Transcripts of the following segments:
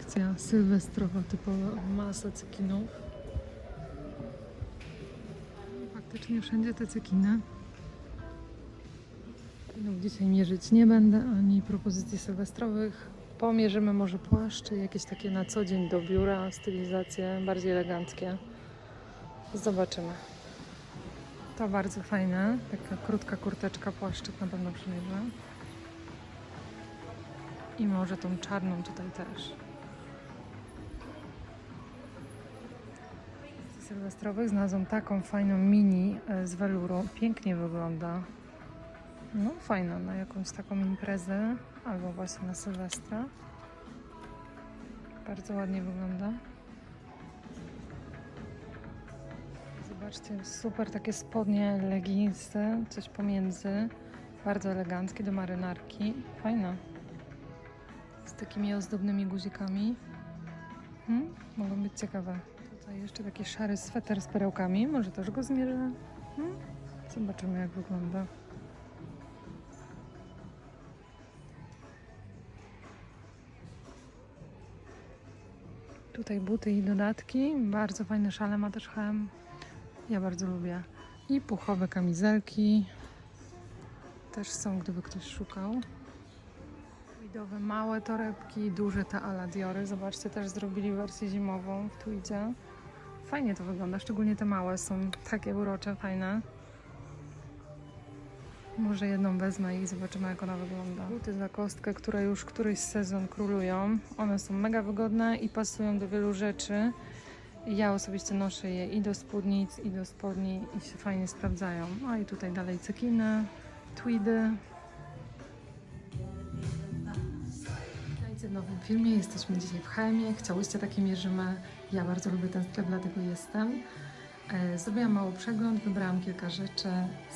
akcja sylwestrowa typowa, masa cekinów. Faktycznie wszędzie te cekiny. No, dzisiaj mierzyć nie będę, ani propozycji sylwestrowych. Pomierzymy może płaszcze, jakieś takie na co dzień do biura, stylizacje bardziej eleganckie. Zobaczymy. To bardzo fajne, taka krótka kurteczka, płaszczyk na pewno przymierzę. I może tą czarną tutaj też. Sylwestrowych znalazłam taką fajną mini e, z weluru. Pięknie wygląda. No fajna na jakąś taką imprezę albo właśnie na Sylwestra. Bardzo ładnie wygląda. Zobaczcie, super takie spodnie, leginsy, coś pomiędzy. Bardzo eleganckie do marynarki. Fajna. Z takimi ozdobnymi guzikami. Hmm? Mogą być ciekawe. Tutaj jeszcze taki szary sweter z perełkami. Może też go zmierzę. Hmm? Zobaczymy jak wygląda. Tutaj buty i dodatki. Bardzo fajne szale ma też H&M. Ja bardzo lubię. I puchowe kamizelki. Też są, gdyby ktoś szukał. Tweedowe małe torebki, duże te ala Diory. Zobaczcie, też zrobili wersję zimową w tweedzie. Fajnie to wygląda, szczególnie te małe są takie urocze, fajne. Może jedną wezmę i zobaczymy jak ona wygląda. Buty za kostkę, które już któryś sezon królują. One są mega wygodne i pasują do wielu rzeczy. Ja osobiście noszę je i do spódnic, i do spodni i się fajnie sprawdzają. A i tutaj dalej cekiny, tweedy. Witajcie w nowym filmie. Jesteśmy dzisiaj w Chemie. Chciałyście takie mierzymy. Ja bardzo lubię ten sklep, dlatego jestem. E, Zrobiłam mały przegląd, wybrałam kilka rzeczy.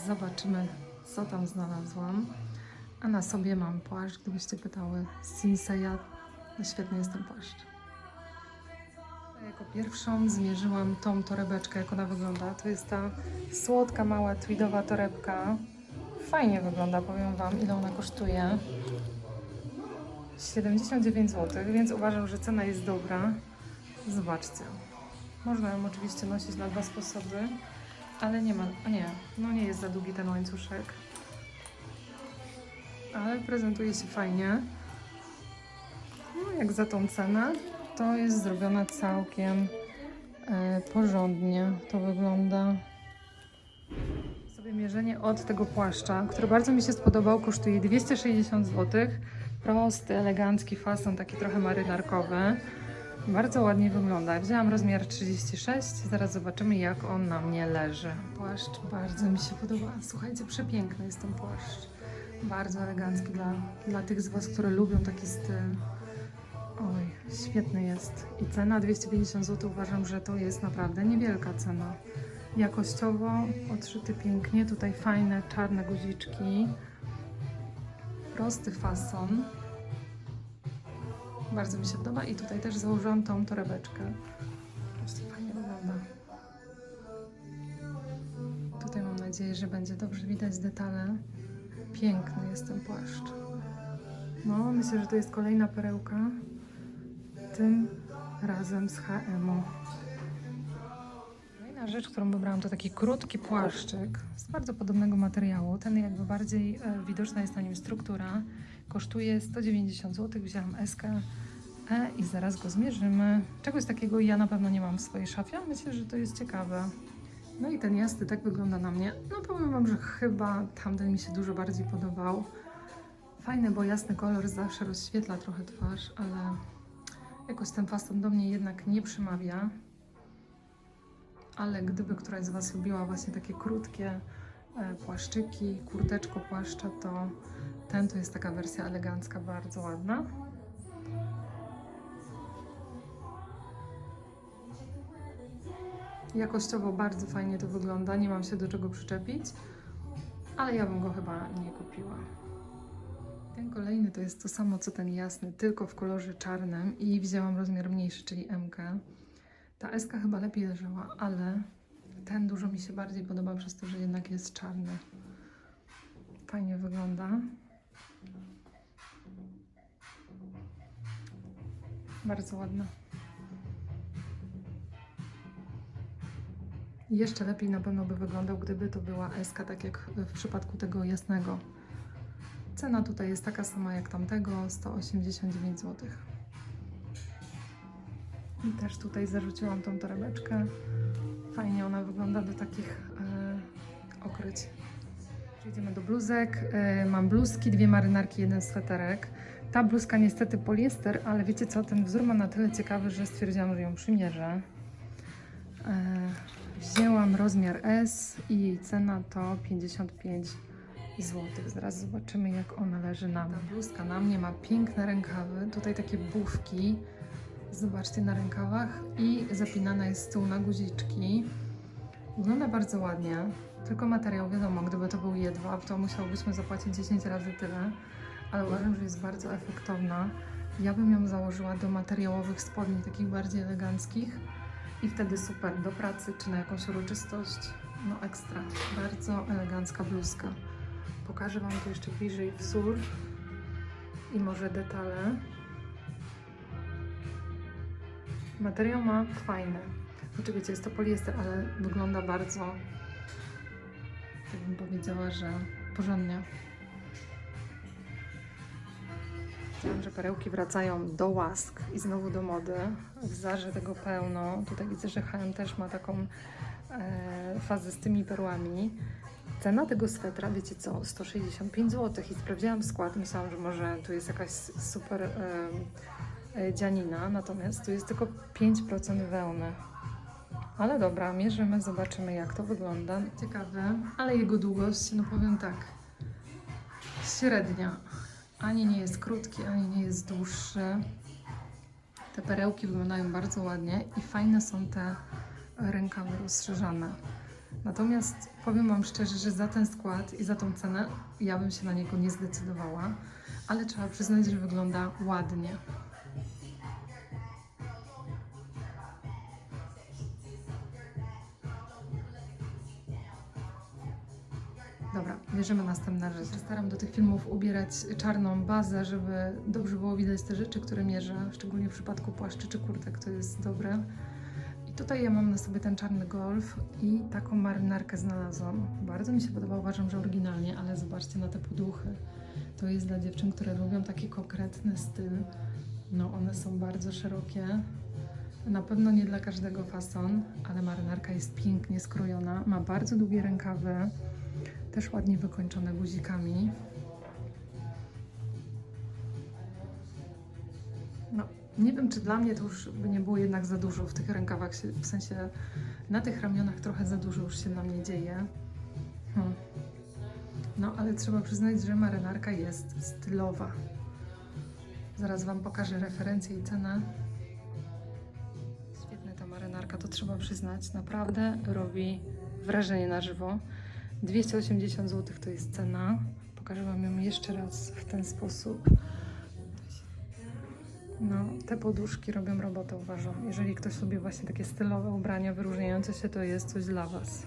Zobaczymy, co tam znalazłam. A na sobie mam płaszcz, gdybyście pytały. Sinseya. Świetny jest ten płaszcz. Jako pierwszą zmierzyłam tą torebeczkę, jak ona wygląda. To jest ta słodka, mała, tweedowa torebka. Fajnie wygląda, powiem Wam, ile ona kosztuje. 79 zł, więc uważam, że cena jest dobra. Zobaczcie. Można ją oczywiście nosić na dwa sposoby, ale nie ma, a nie, no nie jest za długi ten łańcuszek. Ale prezentuje się fajnie. No jak za tą cenę, to jest zrobiona całkiem e, porządnie. To wygląda. Sobie mierzenie od tego płaszcza, który bardzo mi się spodobał, kosztuje 260 zł. Prosty, elegancki fason, taki trochę marynarkowy. Bardzo ładnie wygląda. Wzięłam rozmiar 36, zaraz zobaczymy jak on na mnie leży. Płaszcz bardzo mi się podoba. Słuchajcie, przepiękny jest ten płaszcz. Bardzo elegancki dla, dla tych z Was, które lubią taki styl. Oj, świetny jest. I cena 250 zł uważam, że to jest naprawdę niewielka cena. Jakościowo odszyty pięknie. Tutaj fajne czarne guziczki. Prosty fason. Bardzo mi się podoba i tutaj też założyłam tą torebeczkę. Zobaczcie, fajnie wygląda. Tutaj mam nadzieję, że będzie dobrze widać detale. Piękny jest ten płaszcz. No, myślę, że to jest kolejna perełka. Tym razem z H&M-u. Kolejna rzecz, którą wybrałam, to taki krótki płaszczyk z bardzo podobnego materiału. Ten jakby bardziej e, widoczna jest na nim struktura. Kosztuje 190 zł. Wzięłam SK I zaraz go zmierzymy. Czegoś takiego ja na pewno nie mam w swojej szafie, myślę, że to jest ciekawe. No i ten jasny tak wygląda na mnie. No powiem Wam, że chyba tamten mi się dużo bardziej podobał. Fajny, bo jasny kolor zawsze rozświetla trochę twarz, ale jakoś ten fason do mnie jednak nie przemawia. Ale gdyby któraś z Was lubiła właśnie takie krótkie e, płaszczyki, kurteczko płaszcza, to ten to jest taka wersja elegancka, bardzo ładna. Jakościowo bardzo fajnie to wygląda, nie mam się do czego przyczepić, ale ja bym go chyba nie kupiła. Ten kolejny to jest to samo co ten jasny, tylko w kolorze czarnym i wzięłam rozmiar mniejszy, czyli MK. Ta SK chyba lepiej leżała, ale ten dużo mi się bardziej podoba przez to, że jednak jest czarny. Fajnie wygląda. Bardzo ładna. Jeszcze lepiej na pewno by wyglądał, gdyby to była SK, tak jak w przypadku tego jasnego. Cena tutaj jest taka sama jak tamtego, 189 zł. I też tutaj zarzuciłam tą torebeczkę. Fajnie ona wygląda do takich e, okryć. Przejdziemy do bluzek. E, mam bluzki, dwie marynarki, jeden sweterek. Ta bluzka niestety poliester, ale wiecie co, ten wzór ma na tyle ciekawy, że stwierdziłam, że ją przymierzę. E, wzięłam rozmiar S i jej cena to 55 zł. Zaraz zobaczymy, jak ona leży na mnie. Ta bluzka na mnie ma piękne rękawy, tutaj takie bufki. Zobaczcie na rękawach i zapinana jest z tyłu na guziczki. Wygląda bardzo ładnie, tylko materiał wiadomo, gdyby to był jedwab, to musiałbyśmy zapłacić 10 razy tyle, ale uważam, że jest bardzo efektowna. Ja bym ją założyła do materiałowych spodni, takich bardziej eleganckich i wtedy super do pracy czy na jakąś uroczystość. No ekstra, bardzo elegancka bluzka. Pokażę Wam tu jeszcze bliżej wzór i może detale. Materiał ma fajny. Oczywiście jest to poliester, ale wygląda bardzo, tak bym powiedziała, że porządnie. Wiem, że perełki wracają do łask i znowu do mody. W Zarze tego pełno. Tutaj widzę, że H&M też ma taką e, fazę z tymi perłami. Cena tego swetra, wiecie co, 165 zł i sprawdziłam skład. Myślałam, że może tu jest jakaś super e, e, dzianina, natomiast tu jest tylko 5% wełny. Ale dobra, mierzymy, zobaczymy jak to wygląda. Ciekawe, ale jego długość, no powiem tak, średnia. Ani nie jest krótki, ani nie jest dłuższy. Te perełki wyglądają bardzo ładnie i fajne są te rękawy rozszerzane. Natomiast powiem Wam szczerze, że za ten skład i za tą cenę ja bym się na niego nie zdecydowała, ale trzeba przyznać, że wygląda ładnie. Dobra, bierzemy następne rzeczy. Staram do tych filmów ubierać czarną bazę, żeby dobrze było widać te rzeczy, które mierzę, szczególnie w przypadku płaszczy czy kurtek, to jest dobre. I tutaj ja mam na sobie ten czarny golf i taką marynarkę znalazłam. Bardzo mi się podoba, uważam, że oryginalnie, ale zobaczcie na te poduchy. To jest dla dziewczyn, które lubią taki konkretny styl. No, one są bardzo szerokie. Na pewno nie dla każdego fason, ale marynarka jest pięknie skrojona, ma bardzo długie rękawy, też ładnie wykończone guzikami. No, nie wiem, czy dla mnie to już by nie było jednak za dużo w tych rękawach, w sensie na tych ramionach trochę za dużo już się na mnie dzieje. Hmm. No, ale trzeba przyznać, że marynarka jest stylowa. Zaraz Wam pokażę referencję i cenę. Świetna ta marynarka, to trzeba przyznać. Naprawdę robi wrażenie na żywo. 280 zł to jest cena. Pokażę Wam ją jeszcze raz w ten sposób. No, te poduszki robią robotę, uważam. Jeżeli ktoś lubi właśnie takie stylowe ubrania wyróżniające się, to jest coś dla Was.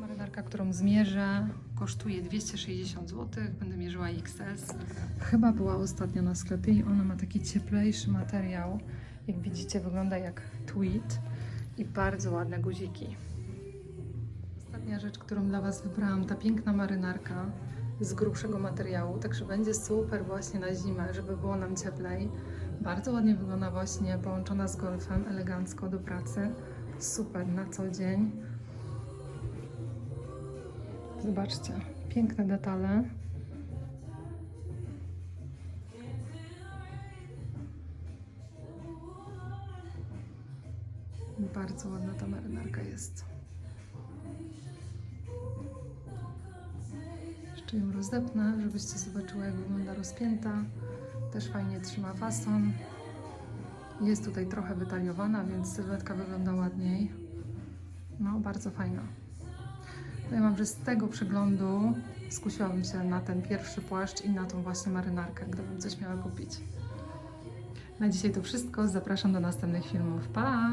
Marynarka, którą zmierzę, kosztuje 260 zł. Będę mierzyła XS. Chyba była ostatnio na sklepie i ona ma taki cieplejszy materiał. Jak widzicie, wygląda jak tweed i bardzo ładne guziki. Ostatnia rzecz, którą dla Was wybrałam, ta piękna marynarka z grubszego materiału, także będzie super właśnie na zimę, żeby było nam cieplej. Bardzo ładnie wygląda właśnie połączona z golfem, elegancko do pracy. Super na co dzień. Zobaczcie, piękne detale. Bardzo ładna ta marynarka jest. Jeszcze ją rozdepnę, żebyście zobaczyły, jak wygląda rozpięta. Też fajnie trzyma fason. Jest tutaj trochę wytaliowana, więc sylwetka wygląda ładniej. No, bardzo fajna. Powiem Wam, że z tego przeglądu skusiłabym się na ten pierwszy płaszcz i na tą właśnie marynarkę, gdybym coś miała kupić. Na dzisiaj to wszystko. Zapraszam do następnych filmów. Pa!